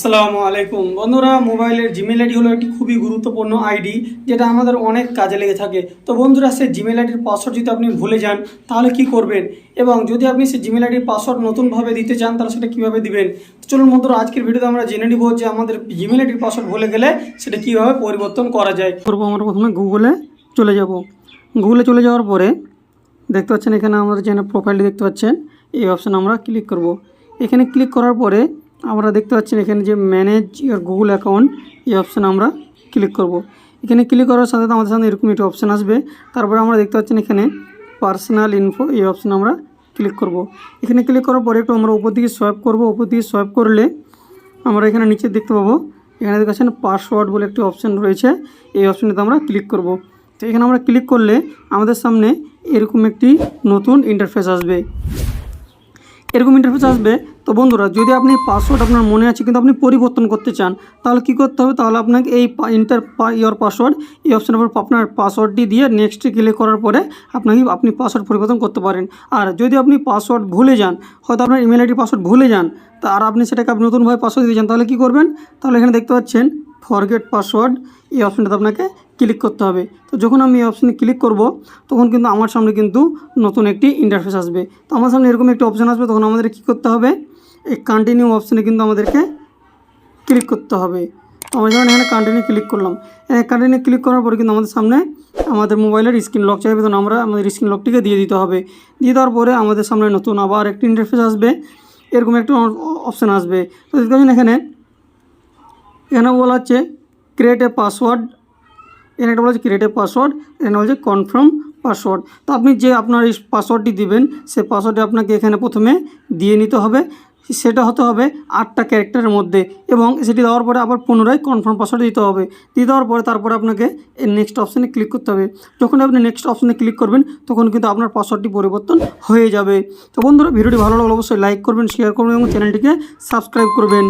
আসসালামু আলাইকুম। বন্ধুরা, মোবাইলের জিমেল আইডি হলো একটি খুবই গুরুত্বপূর্ণ আইডি, যেটা আমাদের অনেক কাজে লেগে থাকে। তো বন্ধুরা, সেই জিমেল আইডির পাসওয়ার্ড যদি আপনি ভুলে যান, তাহলে কি করবেন? এবং যদি আপনি সেই জিমেল আইডির পাসওয়ার্ড নতুনভাবে দিতে চান, তাহলে সেটা কীভাবে দিবেন? চলুন বন্ধুরা, আজকের ভিডিওতে আমরা জেনে নিব যে আমাদের জিমেল আইডির পাসওয়ার্ড ভুলে গেলে সেটা কীভাবে পরিবর্তন করা যায়। করব আমরা প্রথমে গুগলে চলে যাব। গুগলে চলে যাওয়ার পরে দেখতে পাচ্ছেন এখানে আমাদের যেখানে প্রোফাইলটি দেখতে পাচ্ছেন, এই অপশানে আমরা ক্লিক করব। এখানে ক্লিক করার পরে আমরা দেখতে পাচ্ছেন এখানে যে ম্যানেজ ইয়ার গুগল অ্যাকাউন্ট এই অপশানে আমরা ক্লিক করব। এখানে ক্লিক করার সাথে সাথে আমাদের সামনে এরকম একটি অপশান আসবে। তারপরে আমরা দেখতে পাচ্ছেন এখানে পার্সোনাল ইনফো এই অপশানে আমরা ক্লিক করব। এখানে ক্লিক করার পরে একটু আমরা উপর দিকে সোয়াইপ করব। উপর দিকে সোয়াইপ করলে আমরা এখানে নিচে দেখতে পাবো, এখানে দেখাচ্ছেন পাসওয়ার্ড বলে একটি অপশান রয়েছে। এই অপশানটাতে আমরা ক্লিক করব। তো এখানে আমরা ক্লিক করলে আমাদের সামনে এরকম একটি নতুন ইন্টারফেস আসবে। এরকম ইন্টারফেস আসবে, তো বন্ধুরা যদি আপনি পাসওয়ার্ড আপনার মনে আছে কিন্তু আপনি পরিবর্তন করতে চান, তাহলে কি করতে হবে? তাহলে আপনাকে এই ইন্টার ইয়র পাসওয়ার্ড এই অপশানের উপর আপনার পাসওয়ার্ডটি দিয়ে নেক্সটে ক্লিক করার পরে আপনাকে আপনি পাসওয়ার্ড পরিবর্তন করতে পারেন। আর যদি আপনি পাসওয়ার্ড ভুলে যান, হয়তো আপনার ইমেল আইডি পাসওয়ার্ড ভুলে যান, তা আর আপনি সেটাকে আপনি নতুনভাবে পাসওয়ার্ড দিয়ে যান তাহলে কী করবেন? তাহলে এখানে দেখতে পাচ্ছেন ফরগেট পাসওয়ার্ড এই অপশানটাতে আপনাকে ক্লিক করতে হবে। তো যখন আমি এই অপশানে ক্লিক করব, তখন কিন্তু আমার সামনে কিন্তু নতুন একটি ইন্টারফেস আসবে। তো আমার সামনে এরকম একটি অপশান আসবে, তখন আমাদের কী করতে হবে? এই কন্টিনিউ অপশানে কিন্তু আমাদেরকে ক্লিক করতে হবে। আমরা যেমন এখানে কন্টিনিউ ক্লিক করলাম কন্টিনিউ ক্লিক করার পরে কিন্তু আমাদের সামনে আমাদের মোবাইলের স্ক্রিন লক চাইবে। তখন আমরা আমাদের স্ক্রিন লকটিকে দিয়ে দিতে হবে। দিয়ে দেওয়ার পরে আমাদের সামনে নতুন আবার একটি ইন্টারফেস আসবে। এরকম একটা অপশান আসবে। তো এখানে এখানে বলা হচ্ছে ক্রিয়েট এ পাসওয়ার্ড এখানে একটা বলা হচ্ছে ক্রিয়েট পাসওয়ার্ড এখানে বলছে কনফার্ম পাসওয়ার্ড তো আপনি যে আপনার এই পাসওয়ার্ডটি দিবেন, সেই পাসওয়ার্ডটি আপনাকে এখানে প্রথমে দিয়ে নিতে হবে। সেটা হতে হবে আটটা ক্যারেক্টারের মধ্যে এবং সেটি দেওয়ার পরে আবার পুনরায় কনফার্ম পাসওয়ার্ড দিতে হবে। দিয়ে দেওয়ার পরে তারপরে আপনাকে নেক্সট অপশানে ক্লিক করতে হবে। যখন আপনি নেক্সট অপশানে ক্লিক করবেন, তখন কিন্তু আপনার পাসওয়ার্ডটি পরিবর্তন হয়ে যাবে। তো বন্ধুরা, ভিডিওটি ভালো লাগলে অবশ্যই লাইক করবেন শেয়ার করবেন এবং চ্যানেলটিকে সাবস্ক্রাইব করবেন।